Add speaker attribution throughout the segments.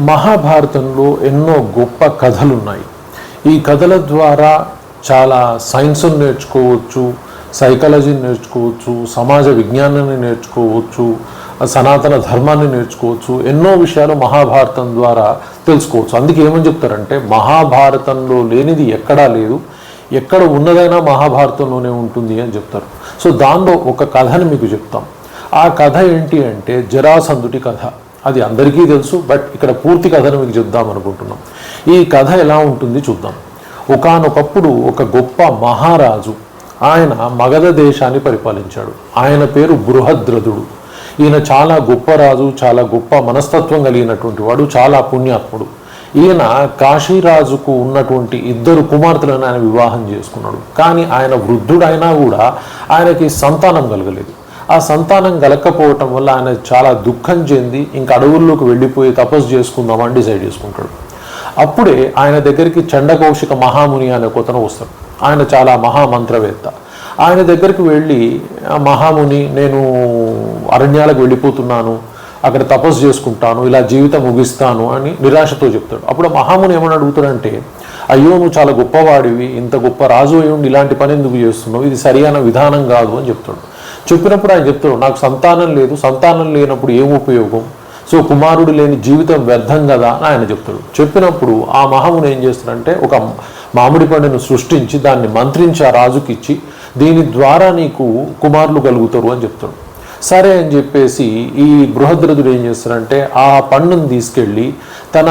Speaker 1: మహాభారతంలో ఎన్నో గొప్ప కథలు ఉన్నాయి ఈ కథల ద్వారా చాలా సైన్స్ను నేర్చుకోవచ్చు సైకాలజీని నేర్చుకోవచ్చు సమాజ విజ్ఞానాన్ని నేర్చుకోవచ్చు సనాతన ధర్మాన్ని నేర్చుకోవచ్చు ఎన్నో విషయాలు మహాభారతం ద్వారా తెలుసుకోవచ్చు. అందుకే ఏమని చెప్తారంటే మహాభారతంలో లేనిది ఎక్కడా లేదు. ఎక్కడ ఉన్నదైనా మహాభారతంలోనే ఉంటుంది అని చెప్తారు. సో దానిలో ఒక కథని మీకు చెప్తాం. ఆ కథ ఏంటి అంటే జరాసందుటి కథ. అది అందరికీ తెలుసు బట్ ఇక్కడ పూర్తి కథను మీకు చెప్దాం అనుకుంటున్నాం. ఈ కథ ఎలా ఉంటుంది చూద్దాం. ఒకానొకప్పుడు ఒక గొప్ప మహారాజు ఆయన మగధ దేశాన్ని పరిపాలించాడు. ఆయన పేరు బృహద్రథుడు. ఈయన చాలా గొప్ప రాజు చాలా గొప్ప మనస్తత్వం కలిగినటువంటి వాడు చాలా పుణ్యాత్ముడు. ఈయన కాశీరాజుకు ఉన్నటువంటి ఇద్దరు కుమార్తెలను ఆయన వివాహం చేసుకున్నాడు. కానీ ఆయన వృద్ధుడైనా కూడా ఆయనకి సంతానం కలగలేదు. ఆ సంతానం కలగకపోవటం వల్ల ఆయన చాలా దుఃఖం చెంది ఇంకా అడవుల్లోకి వెళ్ళిపోయి తపస్సు చేసుకుందామని డిసైడ్ చేసుకుంటాడు. అప్పుడే ఆయన దగ్గరికి చండకౌశిక మహాముని అనే కొతను వస్తాడు. ఆయన చాలా మహామంత్రవేత్త. ఆయన దగ్గరికి వెళ్ళి మహాముని నేను అరణ్యాలకు వెళ్ళిపోతున్నాను అక్కడ తపస్సు చేసుకుంటాను ఇలా జీవితం ముగిస్తాను అని నిరాశతో చెప్తాడు. అప్పుడు మహాముని ఏమని అడుగుతాడంటే అయ్యో నువ్వు చాలా గొప్పవాడివి ఇంత గొప్ప రాజు అయి ఉండి ఇలాంటి పని ఎందుకు చేస్తున్నావు? ఇది సరియైన విధానం కాదు అని చెప్తాడు. చెప్పినప్పుడు ఆయన చెప్తాడు నాకు సంతానం లేదు సంతానం లేనప్పుడు ఏం ఉపయోగం? సో కుమారుడు లేని జీవితం వ్యర్థం కదా? అని ఆయన చెప్తాడు. చెప్పినప్పుడు ఆ మహాముని ఏం చేస్తాడంటే ఒక మామిడి పండును సృష్టించి దాన్ని మంత్రించి ఆ రాజుకిచ్చి దీని ద్వారా నీకు కుమారులు కలుగుతారు అని చెప్తాడు. సరే అని చెప్పేసి ఈ బృహద్రథుడు ఏం చేస్తాడంటే ఆ పండును తీసుకెళ్ళి తన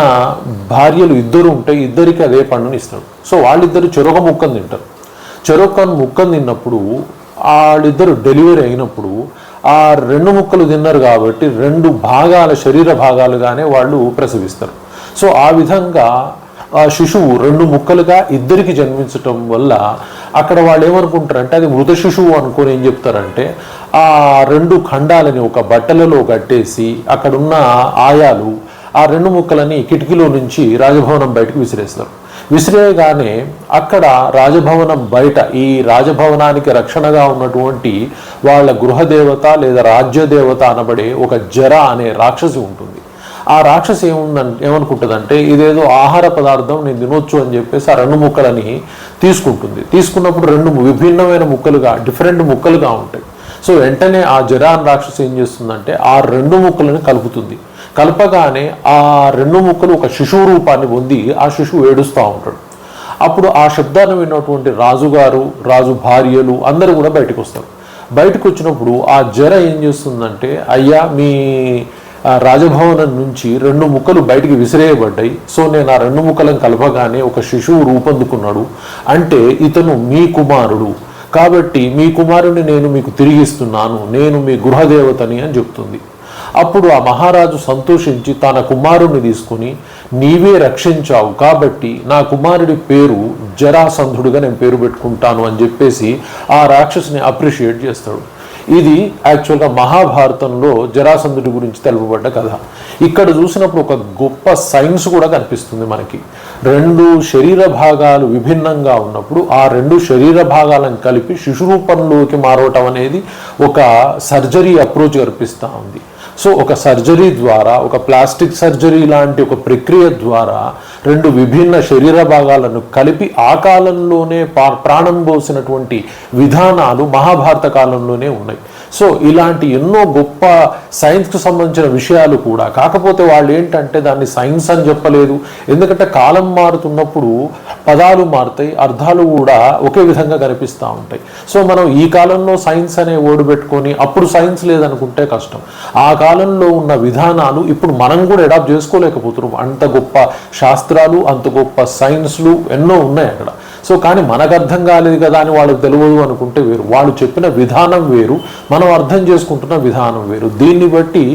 Speaker 1: భార్యలు ఇద్దరు ఉంటే ఇద్దరికి అదే పండుని ఇస్తాడు. సో వాళ్ళిద్దరు చెరొక ముక్కను తింటారు. చెరొకను ముక్కను తిన్నప్పుడు వాళ్ళిద్దరు డెలివరీ అయినప్పుడు ఆ రెండు ముక్కలు తిన్నారు కాబట్టి రెండు భాగాల శరీర భాగాలుగానే వాళ్ళు ప్రసవిస్తారు. సో ఆ విధంగా ఆ శిశువు రెండు ముక్కలుగా ఇద్దరికి జన్మించటం వల్ల అక్కడ వాళ్ళు ఏమనుకుంటారంటే అది మృత శిశువు అనుకొని ఏం చెప్తారంటే ఆ రెండు ఖండాలని ఒక బట్టలలో కట్టేసి అక్కడున్న ఆయాలు ఆ రెండు ముక్కలని కిటికీలో నుంచి రాజభవనం బయటకు విసిరేస్తారు. విసిరేయగానే అక్కడ రాజభవనం బయట ఈ రాజభవనానికి రక్షణగా ఉన్నటువంటి వాళ్ళ గృహదేవత లేదా రాజ్యదేవత అనబడే ఒక జర అనే రాక్షసి ఉంటుంది. ఆ రాక్షసి ఏముందంటే ఏమనుకుంటుందంటే ఇదేదో ఆహార పదార్థం నేను తినొచ్చు అని చెప్పేసి ఆ రెండు ముక్కలని తీసుకుంటుంది. తీసుకున్నప్పుడు రెండు విభిన్నమైన ముక్కలుగా డిఫరెంట్ ముక్కలుగా ఉంటాయి. సో వెంటనే ఆ జరాన్ రాక్షసు ఏం చేస్తుందంటే ఆ రెండు ముక్కలను కలుపుతుంది. కలపగానే ఆ రెండు ముక్కలు ఒక శిశువు రూపాన్ని పొంది ఆ శిశువు ఏడుస్తూ ఉంటాడు. అప్పుడు ఆ శబ్దాన్ని విన్నటువంటి రాజుగారు రాజు భార్యలు అందరూ కూడా బయటకు వస్తారు. బయటకు వచ్చినప్పుడు ఆ జర ఏం చేస్తుందంటే అయ్యా మీ రాజభవనం నుంచి రెండు ముక్కలు బయటికి విసిరేయబడ్డాయి. సో నేను ఆ రెండు ముక్కలను కలపగానే ఒక శిశువు రూపొందుకున్నాడు. అంటే ఇతను మీ కుమారుడు. కాబట్టి మీ కుమారుని నేను మీకు తిరిగిస్తున్నాను నేను మీ గృహదేవతని అని చెప్తుంది. అప్పుడు ఆ మహారాజు సంతోషించి తన కుమారుణ్ణి తీసుకుని నీవే రక్షించావు కాబట్టి నా కుమారుడి పేరు జరాసంధుడుగా నేను పేరు పెట్టుకుంటాను అని చెప్పేసి ఆ రాక్షసుని అప్రిషియేట్ చేస్తాడు. ఇది యాక్చువల్గా మహాభారతంలో జరాసంధుడి గురించి తెలుపబడ్డ కథ. ఇక్కడ చూసినప్పుడు ఒక గొప్ప సైన్స్ కూడా కనిపిస్తుంది మనకి. రెండు శరీర భాగాలు విభిన్నంగా ఉన్నప్పుడు ఆ రెండు శరీర భాగాలను కలిపి శిశురూపంలోకి మారవటం అనేది ఒక సర్జరీ అప్రోచ్ కనిపిస్తూ ఉంది. సో ఒక సర్జరీ ద్వారా ఒక ప్లాస్టిక్ సర్జరీ లాంటి ఒక ప్రక్రియ ద్వారా రెండు విభిన్న శరీర భాగాలను కలిపి ఆ కాలంలోనే పా- ప్రాణం పోసినటువంటి విధానాలు మహాభారత కాలంలోనే ఉన్నాయి. సో ఇలాంటి ఎన్నో గొప్ప సైన్స్కు సంబంధించిన విషయాలు కూడా. కాకపోతే వాళ్ళు ఏంటంటే దాన్ని సైన్స్ అని చెప్పలేదు. ఎందుకంటే కాలం మారుతున్నప్పుడు పదాలు మారుతాయి అర్థాలు కూడా ఒకే విధంగా కనిపిస్తూ ఉంటాయి. సో మనం ఈ కాలంలో సైన్స్ అనే ఓడి పెట్టుకొని అప్పుడు సైన్స్ లేదనుకుంటే కష్టం. ఆ కాలంలో ఉన్న విధానాలు ఇప్పుడు మనం కూడా అడాప్ట్ చేసుకోలేకపోతున్నాం. అంత గొప్ప శాస్త్రాలు అంత గొప్ప సైన్స్లు ఎన్నో ఉన్నాయి అక్కడ. సో కానీ మనకు అర్థం కాలేదు కదా అని వాళ్ళకి తెలియదు అనుకుంటే వేరు. వాళ్ళు చెప్పిన విధానం వేరు. మనం అర్థం చేసుకుంటున్న విధానం వేరు. దీన్ని బట్టి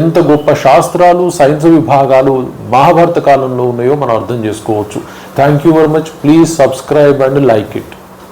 Speaker 1: ఎంత గొప్ప శాస్త్రాలు సైన్స్ విభాగాలు మహాభారత కాలంలో ఉన్నాయో మనం అర్థం చేసుకోవచ్చు. Thank you very much please subscribe and like it